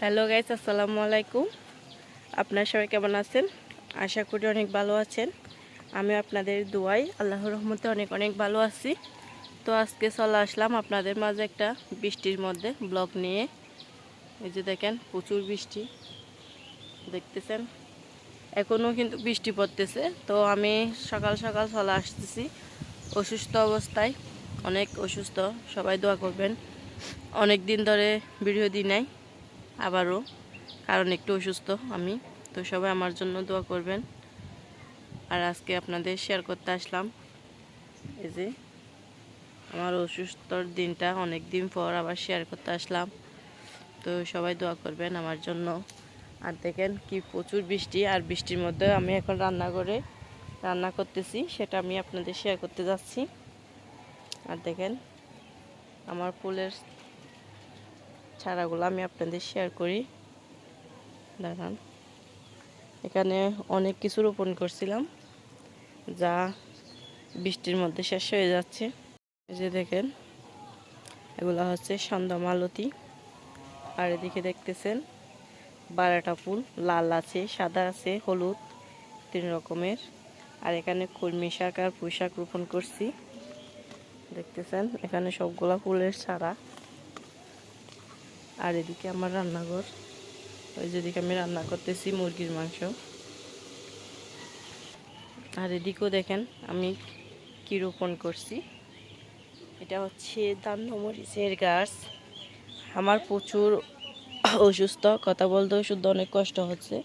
Hello guys, আসসালামু আলাইকুম। আপনার সবাই কেমন আছেন? আশা করি অনেক ভালো আছেন। আমি আপনাদের দোয়াই আল্লাহর রহমতে অনেক অনেক ভালো আছি। তো আজকে চলে আসলাম আপনাদের মাঝে একটা বৃষ্টির মধ্যে ব্লগ নিয়ে। এই যে দেখেন, প্রচুর বৃষ্টি। দেখতেছেন? এখনও কিন্তু বৃষ্টি পড়তেছে। তো আমি সকাল সকাল চলে আসতেছি। অসুস্থ অবস্থায়, অনেক অসুস্থ। সবাই দোয়া করবেন। অনেক দিন ধরে ভিডিও দিই নাই। আবারও, কারণ একটু অসুস্থ আমি, তো সবাই আমার জন্য দোয়া করবেন। আর আজকে আপনাদের শেয়ার করতে আসলাম। এই যে, আমার অসুস্থর দিনটা অনেক দিন পর আবার শেয়ার করতে আসলাম। তো সবাই দোয়া করবেন আমার জন্য। আর দেখেন কি প্রচুর বৃষ্টি, আর বৃষ্টির মধ্যে আমি এখন রান্না করে রান্না করতেছি, সেটা আমি আপনাদের শেয়ার করতে যাচ্ছি। আর দেখেন, আমার ফুলের চারাগুলো আমি আপনাদের শেয়ার করি। দাঁড়ান। এখানে অনেক কিছু রোপণ করছিলাম, যা বৃষ্টির মধ্যে শেষ হয়ে যাচ্ছে। যে দেখেন, এগুলো হচ্ছে সন্ধ্যা মালতি আর এদিকে দেখতেছেন, বারোটা ফুল, লাল আছে, সাদা আছে, হলুদ, তিন রকমের। আর এখানে কলমি শাক আর পুঁই শাক রোপণ করছি। দেখতেছেন, এখানে সবগুলা ফুলের চারা আর এদিকে আমার রান্নাঘর। ওই যেদিকে আমি রান্না করতেছি মুরগির মাংস। আর এদিকেও দেখেন আমি কি রোপণ করছি। এটা হচ্ছে দান্নমরিচের গাছ। আমার প্রচুর অসুস্থ, কথা বলতেও শুদ্ধ অনেক কষ্ট হচ্ছে।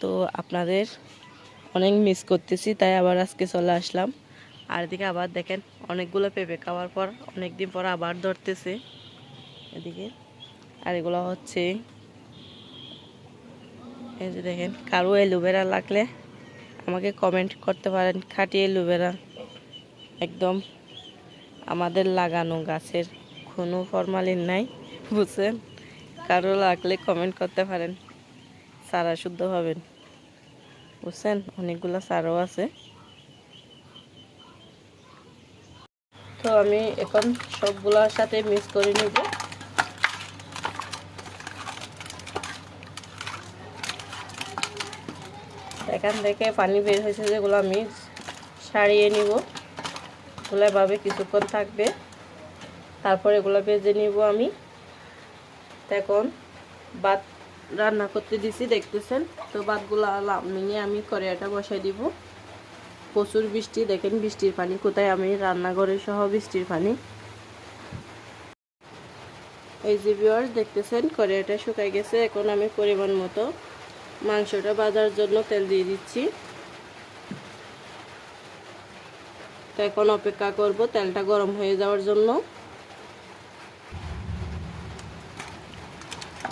তো আপনাদের অনেক মিস করতেছি, তাই আবার আজকে চলে আসলাম। আর এদিকে আবার দেখেন অনেকগুলো পেঁপে খাওয়ার পর অনেক দিন পর আবার ধরতেছে। এদিকে আর এগুলো হচ্ছে এই যে দেখেন কারও এলোভেরা লাগলে আমাকে কমেন্ট করতে পারেন, খাঁটি এলোভেরা একদম আমাদের লাগানো গাছের কোনো ফরমালিন নাই, বুঝছেন? কারও লাগলে কমেন্ট করতে পারেন, সারা শুদ্ধ হবেন। বুঝছেন? অনেকগুলো সারও আছে। তো আমি এখন সবগুলোর সাথে মিক্স করে নিব। এখান থেকে পানি বের হয়েছে যেগুলো আমি সারিয়ে নিব। এগুলো এভাবে কিছুক্ষণ থাকবে। তারপর এগুলো ভেজে নিব আমি। এখন ভাত রান্না করতে দিছি, দেখতেছেন? তো ভাতগুলো নামিয়ে আমি কড়াইটা বসাই দিব। প্রচুর বৃষ্টি, দেখেন বৃষ্টির পানি কোথায়? আমি রান্নাঘরে সহ বৃষ্টির পানি। এই যে ভিউয়ার্স দেখতেছেন? কড়াইটা শুকাই গেছে। এখন আমি পরিমাণ মতো মাংসটা বাজার জন্য তেল দিয়ে দিচ্ছি। তো এখন অপেক্ষা করব তেলটা গরম হয়ে যাওয়ার জন্য।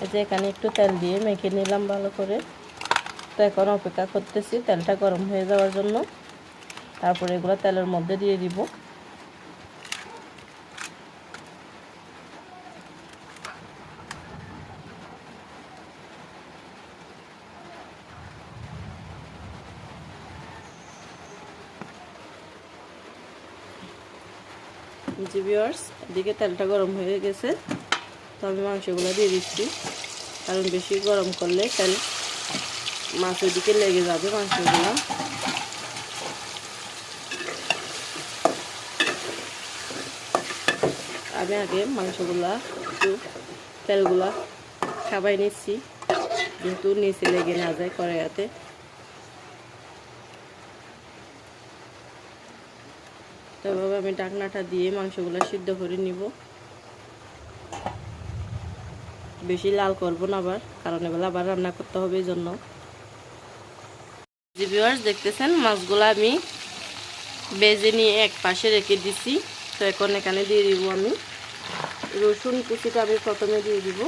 এই যে এখানে একটু তেল দিয়ে মেখে নিলাম ভালো করে। তো এখন অপেক্ষা করতেছি তেলটা গরম হয়ে যাওয়ার জন্য। তারপরে এগুলো তেলের মধ্যে দিয়ে দিব। জি এদিকে তেলটা গরম হয়ে গেছে। তো আমি মাংসগুলো দিয়ে দিচ্ছি। কারণ বেশি গরম করলে তেল মাছের দিকে লেগে যাবে মাংসগুলো। আমি আগে মাংসগুলা, একটু তেলগুলা খাবাই নিচ্ছি। কিন্তু নিচে লেগে না যায় কড়াইয়াতে। তো এভাবে আমি ডাকনাটা দিয়ে মাংসগুলো সিদ্ধ করে নিব। বেশি লাল করব না আবার, কারণ এগুলো আবার রান্না করতে হবে এই জন্য দেখতেছেন, মাছগুলো আমি বেজে নিয়ে এক পাশে রেখে দিছি। তো এখন এখানে দিয়ে দিব আমি। রসুন কুচিটা আমি প্রথমে দিয়ে দিব।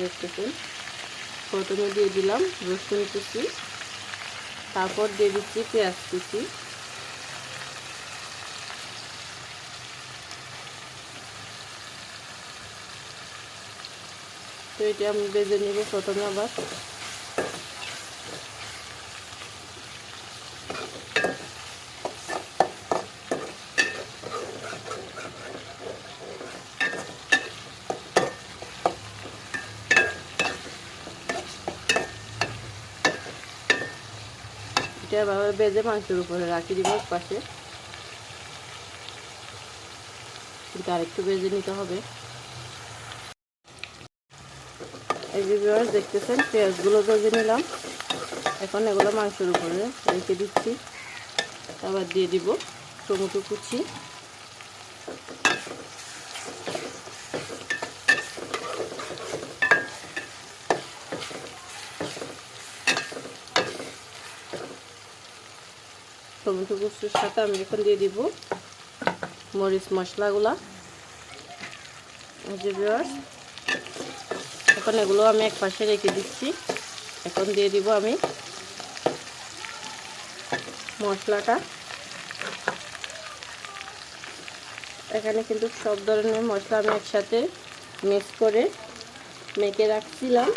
দেখতেছেন, প্রথমে দিয়ে দিলাম রসুন কুচি। তারপর দিয়ে দিচ্ছি পেঁয়াজ কুচি। তো এটা আমি বেজে নিব প্রথমে আবার। বেজে মাংসের উপরে রাখি দিব পাশে কিন্তু আরেকটু বেজে নিতে হবে। দেখতেছেন, পেঁয়াজগুলো বেজে নিলাম। এখন এগুলো মাংসের উপরে রেখে দিচ্ছি। আবার দিয়ে দিব টমেটো কুচি। টমেটো কুচির সাথে আমি এখন দিয়ে দিব মরিচ মশলাগুলা। এখন এগুলো আমি এক পাশে রেখে দিচ্ছি। এখন দিয়ে দিব আমি মশলাটা। এখানে কিন্তু সব ধরনের মশলা আমি একসাথে মিক্স করে মেখে রাখছিলাম।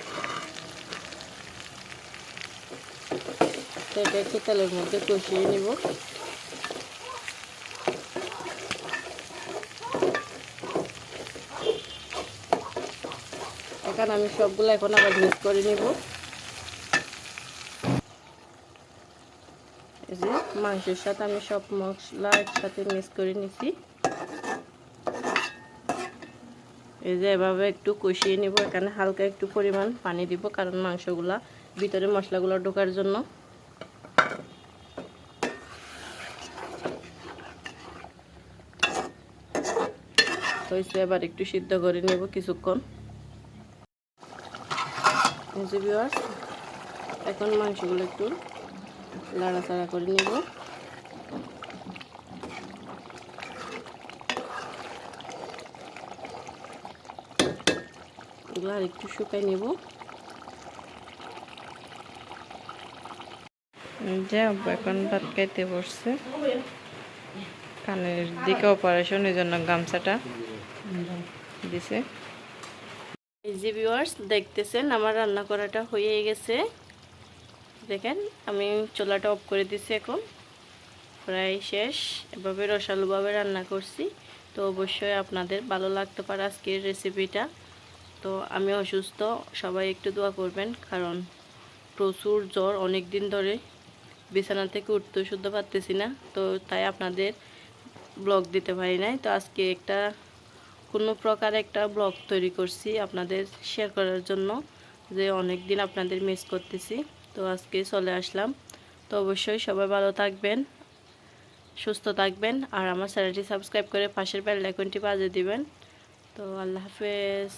তো এটা একটু তেলের মধ্যে কষিয়ে নিব। এখানে আমি সবগুলো এখন আবার মিক্স করে নিব। এই যে মাংসের সাথে আমি সব মশলা একসাথে মিক্স করে নিছি। এই যে এভাবে একটু কষিয়ে নিব। এখানে হালকা একটু পরিমাণ পানি দিব, কারণ মাংসগুলা ভিতরে মশলাগুলো ঢোকার জন্য। হয়েছে এবার একটু সিদ্ধ করে নেব কিছুক্ষণ। এখন মাংসগুলো একটু লাড়াচাড়া করে নেব। এগুলো আর একটু শুকাই নেব। যে এখন ভাত খাইতে বসছে। কানের দিকে অপারেশন এই জন্য গামছাটা। দিছে। এই ভিউয়ার্স দেখতেছেন আমার রান্না করাটা হয়ে গেছে। দেখেন, আমি চোলাটা অফ করে দিছি এখন। প্রায় শেষ। এভাবে রসালোভাবে রান্না করছি। তো অবশ্যই আপনাদের ভালো লাগতে পারে আজকের রেসিপিটা তো আমি অসুস্থ, সবাই একটু দোয়া করবেন। কারণ প্রচুর জ্বর অনেক দিন ধরে বিছানা থেকে উঠতে শুদ্ধ পারতেছি না। তো তাই আপনাদের ব্লগ দিতে পারি নাই। তো আজকে একটা কোনো প্রকার একটা ব্লগ তৈরি করছি আপনাদের শেয়ার করার জন্য যে অনেক দিন আপনাদের মিস করতেছি। তো আজকে চলে আসলাম। তো অবশ্যই সবাই ভালো থাকবেন, সুস্থ থাকবেন, আর আমার চ্যানেলটি সাবস্ক্রাইব করে পাশের বেল আইকনটি বাজিয়ে দিবেন। তো আল্লাহ হাফেজ।